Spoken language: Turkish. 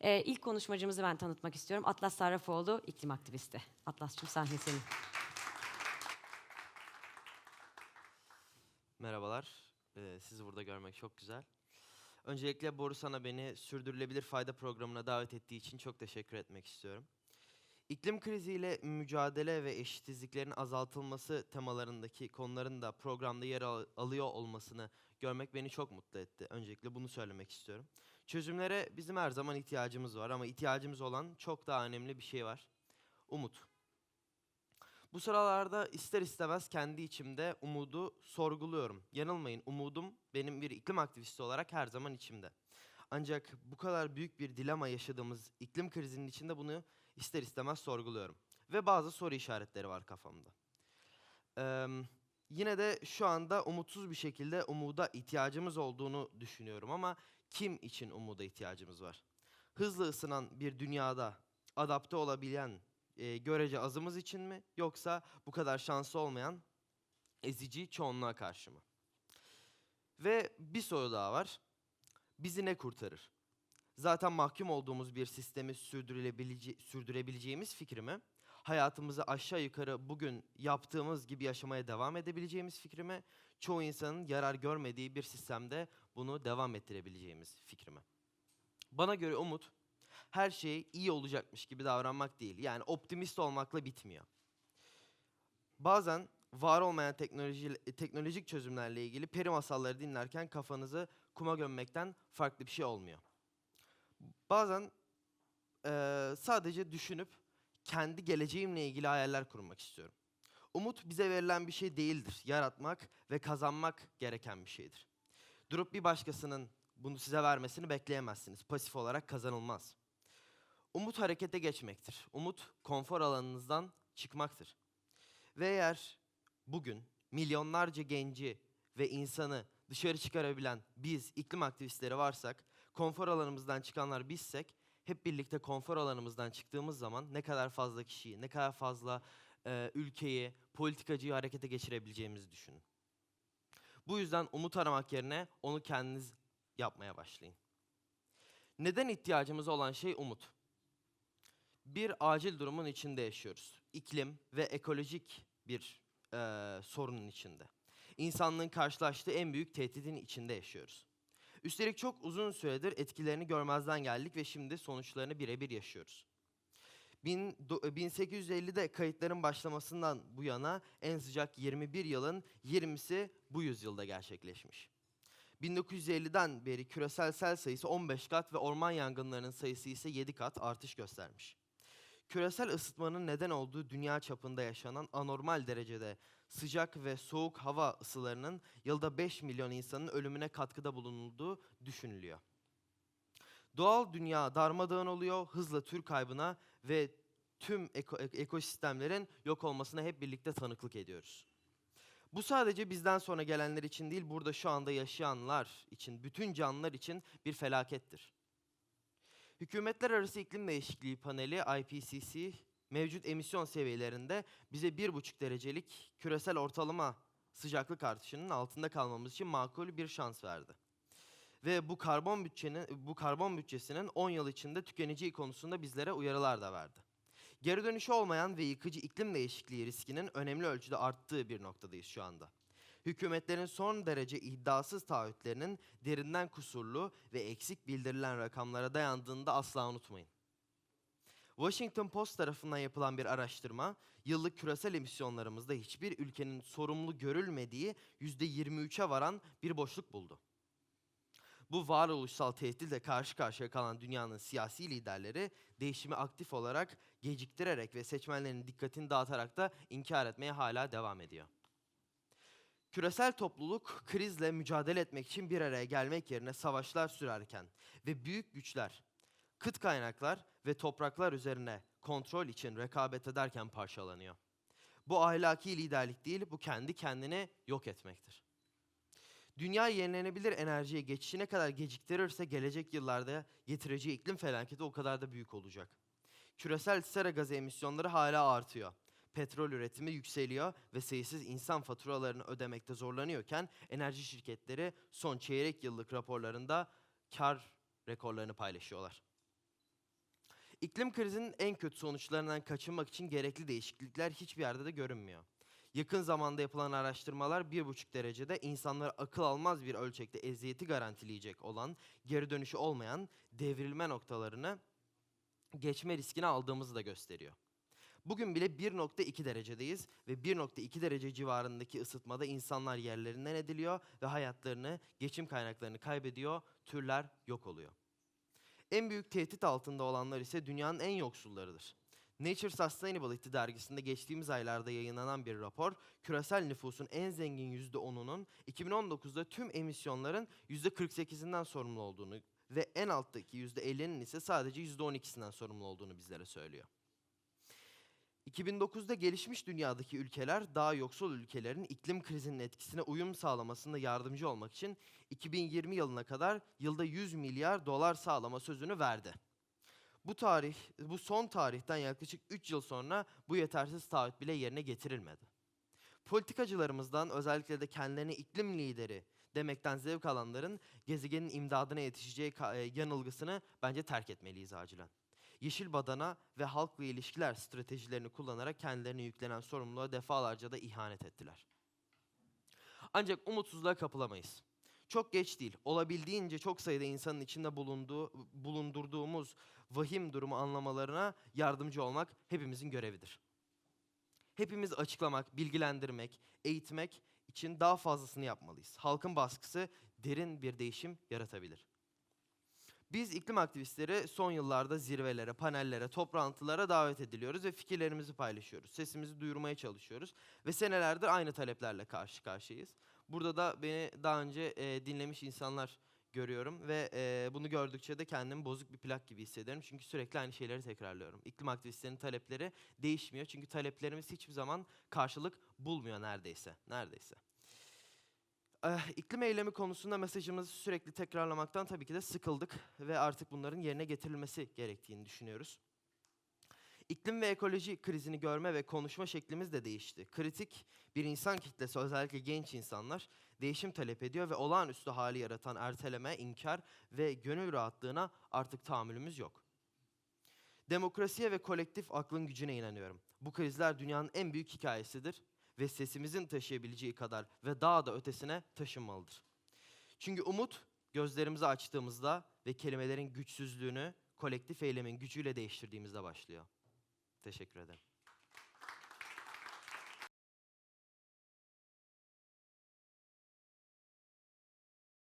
Ee, ilk konuşmacımızı ben tanıtmak istiyorum. Atlas Sarrafoğlu, iklim aktivisti. Atlas'cığım sahne senin. Merhabalar. Ee, sizi burada görmek çok güzel. Öncelikle Borusan'a beni sürdürülebilir fayda programına davet ettiği için çok teşekkür etmek istiyorum. İklim kriziyle mücadele ve eşitsizliklerin azaltılması temalarındaki konuların da programda yer al- alıyor olmasını görmek beni çok mutlu etti. Öncelikle bunu söylemek istiyorum. Çözümlere bizim her zaman ihtiyacımız var ama ihtiyacımız olan çok daha önemli bir şey var. Umut. Bu sıralarda ister istemez kendi içimde umudu sorguluyorum. Yanılmayın, umudum benim bir iklim aktivisti olarak her zaman içimde. Ancak bu kadar büyük bir dilema yaşadığımız iklim krizinin içinde bunu ister istemez sorguluyorum. Ve bazı soru işaretleri var kafamda. Eee, yine de şu anda umutsuz bir şekilde umuda ihtiyacımız olduğunu düşünüyorum ama kim için umuda ihtiyacımız var? Hızlı ısınan bir dünyada adapte olabilen e, görece azımız için mi yoksa bu kadar şanslı olmayan ezici çoğunluğa karşı mı? Ve bir soru daha var. Bizi ne kurtarır? Zaten mahkum olduğumuz bir sistemi sürdürülebilece- sürdürebileceğimiz fikri mi? Hayatımızı aşağı yukarı bugün yaptığımız gibi yaşamaya devam edebileceğimiz fikri mi? Çoğu insanın yarar görmediği bir sistemde bunu devam ettirebileceğimiz fikri mi? Bana göre umut her şey iyi olacakmış gibi davranmak değil. Yani optimist olmakla bitmiyor. Bazen var olmayan teknoloji, teknolojik çözümlerle ilgili peri masalları dinlerken kafanızı kuma gömmekten farklı bir şey olmuyor. Bazen eee, sadece düşünüp kendi geleceğimle ilgili hayaller kurmak istiyorum. Umut bize verilen bir şey değildir. Yaratmak ve kazanmak gereken bir şeydir. Durup bir başkasının bunu size vermesini bekleyemezsiniz. Pasif olarak kazanılmaz. Umut harekete geçmektir. Umut konfor alanınızdan çıkmaktır. Ve eğer bugün milyonlarca genci ve insanı dışarı çıkarabilen biz iklim aktivistleri varsak, konfor alanımızdan çıkanlar bizsek, hep birlikte konfor alanımızdan çıktığımız zaman ne kadar fazla kişiyi, ne kadar fazla e, ülkeyi, politikacıyı harekete geçirebileceğimizi düşünün. Bu yüzden umut aramak yerine onu kendiniz yapmaya başlayın. Neden ihtiyacımız olan şey umut? Bir acil durumun içinde yaşıyoruz. İklim ve ekolojik bir eee, sorunun içinde. İnsanlığın karşılaştığı en büyük tehditin içinde yaşıyoruz. Üstelik çok uzun süredir etkilerini görmezden geldik ve şimdi sonuçlarını birebir yaşıyoruz. Bin- do- 1850'de kayıtların başlamasından bu yana en sıcak 21 yılın 20'si bu yüzyılda gerçekleşmiş. 1950'den beri küresel sel sayısı 15 kat ve orman yangınlarının sayısı ise 7 kat artış göstermiş. Küresel ısıtmanın neden olduğu dünya çapında yaşanan anormal derecede sıcak ve soğuk hava ısılarının yılda 5 milyon insanın ölümüne katkıda bulunulduğu düşünülüyor. Doğal dünya darmadağın oluyor, hızla tür kaybına ve tüm eko- ek- ekosistemlerin yok olmasına hep birlikte tanıklık ediyoruz. Bu sadece bizden sonra gelenler için değil, burada şu anda yaşayanlar için, bütün canlılar için bir felakettir. Hükümetler Arası İklim Değişikliği Paneli IPCC mevcut emisyon seviyelerinde bize 1,5 derecelik küresel ortalama sıcaklık artışının altında kalmamız için makul bir şans verdi. Ve bu karbon bütçenin bu karbon bütçesinin 10 yıl içinde tükeneceği konusunda bizlere uyarılar da verdi. Geri dönüşü olmayan ve yıkıcı iklim değişikliği riskinin önemli ölçüde arttığı bir noktadayız şu anda. Hükümetlerin son derece iddiasız taahhütlerinin derinden kusurlu ve eksik bildirilen rakamlara dayandığını da asla unutmayın. Washington Post tarafından yapılan bir araştırma, yıllık küresel emisyonlarımızda hiçbir ülkenin sorumlu görülmediği %23'e varan bir boşluk buldu. Bu varoluşsal tehditle karşı karşıya kalan dünyanın siyasi liderleri değişimi aktif olarak geciktirerek ve seçmenlerin dikkatini dağıtarak da inkar etmeye hala devam ediyor. Küresel topluluk krizle mücadele etmek için bir araya gelmek yerine savaşlar sürerken ve büyük güçler kıt kaynaklar ve topraklar üzerine kontrol için rekabet ederken parçalanıyor. Bu ahlaki liderlik değil, bu kendi kendini yok etmektir. Dünya yenilenebilir enerjiye geçişi ne kadar geciktirirse gelecek yıllarda getireceği iklim felaketi o kadar da büyük olacak. Küresel sera gazı emisyonları hala artıyor. Petrol üretimi yükseliyor ve sayısız insan faturalarını ödemekte zorlanıyorken enerji şirketleri son çeyrek yıllık raporlarında kar rekorlarını paylaşıyorlar. İklim krizinin en kötü sonuçlarından kaçınmak için gerekli değişiklikler hiçbir yerde de görünmüyor. Yakın zamanda yapılan araştırmalar 1,5 derecede insanlara akıl almaz bir ölçekte eziyeti garantileyecek olan, geri dönüşü olmayan devrilme noktalarını geçme riskini aldığımızı da gösteriyor. Bugün bile 1.2 derecedeyiz ve 1.2 derece civarındaki ısıtmada insanlar yerlerinden ediliyor ve hayatlarını, geçim kaynaklarını kaybediyor, türler yok oluyor. En büyük tehdit altında olanlar ise dünyanın en yoksullarıdır. Nature Sustainability dergisinde geçtiğimiz aylarda yayınlanan bir rapor, küresel nüfusun en zengin %10'unun 2019'da tüm emisyonların %48'inden sorumlu olduğunu ve en alttaki %50'nin ise sadece %12'sinden sorumlu olduğunu bizlere söylüyor. 2009'da gelişmiş dünyadaki ülkeler daha yoksul ülkelerin iklim krizinin etkisine uyum sağlamasında yardımcı olmak için 2020 yılına kadar yılda 100 milyar dolar sağlama sözünü verdi. Bu tarih, bu son tarihten yaklaşık 3 yıl sonra bu yetersiz taahhüt bile yerine getirilmedi. Politikacılarımızdan özellikle de kendilerine iklim lideri demekten zevk alanların gezegenin imdadına yetişeceği e, yanılgısını bence terk etmeliyiz acilen. Yeşil badana ve halkla ilişkiler stratejilerini kullanarak kendilerine yüklenen sorumluluğa defalarca da ihanet ettiler. Ancak umutsuzluğa kapılamayız. Çok geç değil, olabildiğince çok sayıda insanın içinde bulunduğu, bulundurduğumuz vahim durumu anlamalarına yardımcı olmak hepimizin görevidir. Hepimiz açıklamak, bilgilendirmek, eğitmek için daha fazlasını yapmalıyız. Halkın baskısı derin bir değişim yaratabilir. Biz iklim aktivistleri son yıllarda zirvelere, panellere, toplantılara davet ediliyoruz ve fikirlerimizi paylaşıyoruz. Sesimizi duyurmaya çalışıyoruz ve senelerdir aynı taleplerle karşı karşıyayız. Burada da beni daha önce e, dinlemiş insanlar görüyorum ve e, bunu gördükçe de kendimi bozuk bir plak gibi hissediyorum. Çünkü sürekli aynı şeyleri tekrarlıyorum. İklim aktivistlerinin talepleri değişmiyor. Çünkü taleplerimiz hiçbir zaman karşılık bulmuyor neredeyse. Neredeyse. Eh, iklim eylemi konusunda mesajımızı sürekli tekrarlamaktan tabii ki de sıkıldık ve artık bunların yerine getirilmesi gerektiğini düşünüyoruz. İklim ve ekoloji krizini görme ve konuşma şeklimiz de değişti. Kritik bir insan kitlesi özellikle genç insanlar değişim talep ediyor ve olağanüstü hali yaratan erteleme, inkar ve gönül rahatlığına artık tahammülümüz yok. Demokrasiye ve kolektif aklın gücüne inanıyorum. Bu krizler dünyanın en büyük hikayesidir ve sesimizin taşıyabileceği kadar ve daha da ötesine taşınmalıdır. Çünkü umut gözlerimizi açtığımızda ve kelimelerin güçsüzlüğünü kolektif eylemin gücüyle değiştirdiğimizde başlıyor. Teşekkür ederim.